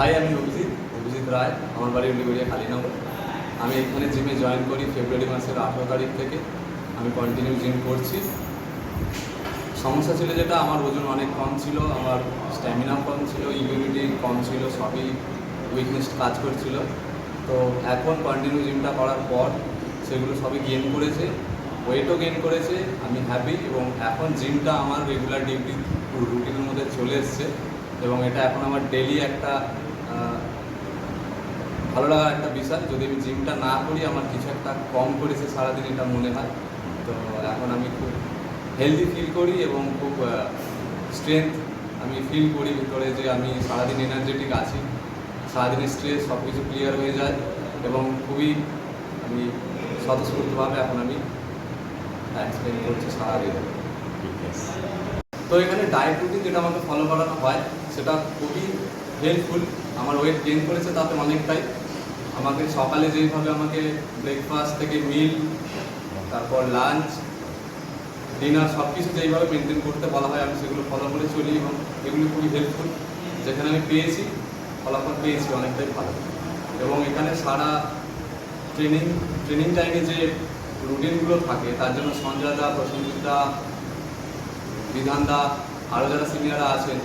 High, আমি অভিজিৎ অভিজিৎ রায়, আমার বাড়ি উল্লিগড়িয়া, কালীনগর। আমি এখানে জিমে জয়েন করি ফেব্রুয়ারি মাসের আঠেরো তারিখ থেকে। আমি কন্টিনিউ জিম করছি। সমস্যা ছিল যেটা, আমার ওজন অনেক কম ছিল, আমার স্ট্যামিনা কম ছিল ইমিউনিটি কম ছিল, সবই উইকনেস কাজ করছিল। তো এখন কন্টিনিউ জিমটা করার পর সেগুলো সবই গেন করেছে ওয়েটও গেন করেছে, আমি হ্যাপি এবং এখন জিমটা আমার রেগুলার ডিউটি রুটিনের মধ্যে চলে এসছে। এবং এটা এখন আমার ডেলি একটা ভালো লাগার একটা বিষয়। যদি আমি জিমটা না করি আমার কিছু একটা কম করেছে সারাদিন এটা মনে হয়। তো এখন আমি খুব হেলদি ফিল করি এবং খুব স্ট্রেংথ আমি ফিল করি ভিতরে যে আমি সারাদিন এনার্জেটিক আছি। সারাদিনের স্ট্রেস সব কিছু ক্লিয়ার হয়ে যায় এবং খুবই আমি স্বতঃস্ফূর্তভাবে এখন আমি এক্সপ্লেন করছি সারাদিন। তো এখানে ডায়েট রুটিন যেটা আমাকে ফলো করানো হয় সেটা খুবই হেল্পফুল আমার ওয়েট গেইন করেছে তাতে অনেকটাই আমাকে সকালে যেইভাবে আমাকে ব্রেকফাস্ট থেকে মিল তারপর লাঞ্চ ডিনার সব কিছু যেইভাবে মেনটেন করতে বলা হয়, আমি সেগুলো ফলো করে চলি এবং এগুলো খুবই হেল্পফুল যেখানে আমি পেয়েছি, ফলাফল পেয়েছি অনেকটাই ভালো। এবং এখানে সারা ট্রেনিং ট্রেনিং টাইমে যে রুটিনগুলো থাকে, তার জন্য সঞ্জয় দা, প্রসেনজিৎ দা, বিধান দা আরও যারা সিনিয়ররা আছেন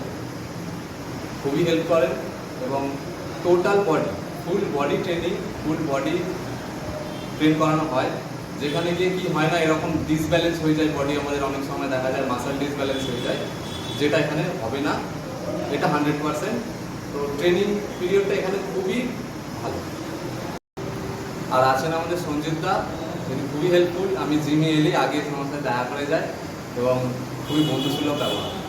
খুবই হেল্প করে এবং total body full body training full body train করানো হয়। যেখানে গিয়ে কি হয় না, এরকম ডিসব্যালেন্স হয়ে যায় বডি আমাদের, অনেক সময় দেখা যায় মাসাল ডিসব্যালেন্স হয়ে যায়, যেটা এখানে হবে না। এটা হান্ড্রেড পারসেন্ট তো ট্রেনিং পিরিয়ডটা এখানে খুবই ভালো। আর আছেন আমাদের সঞ্জিত দা, তিনি খুবই হেল্পফুল আমি জিমে এলে আগে তোমার সাথে দেখা করে যায় এবং খুবই বন্ধুসুলভ ব্যবহার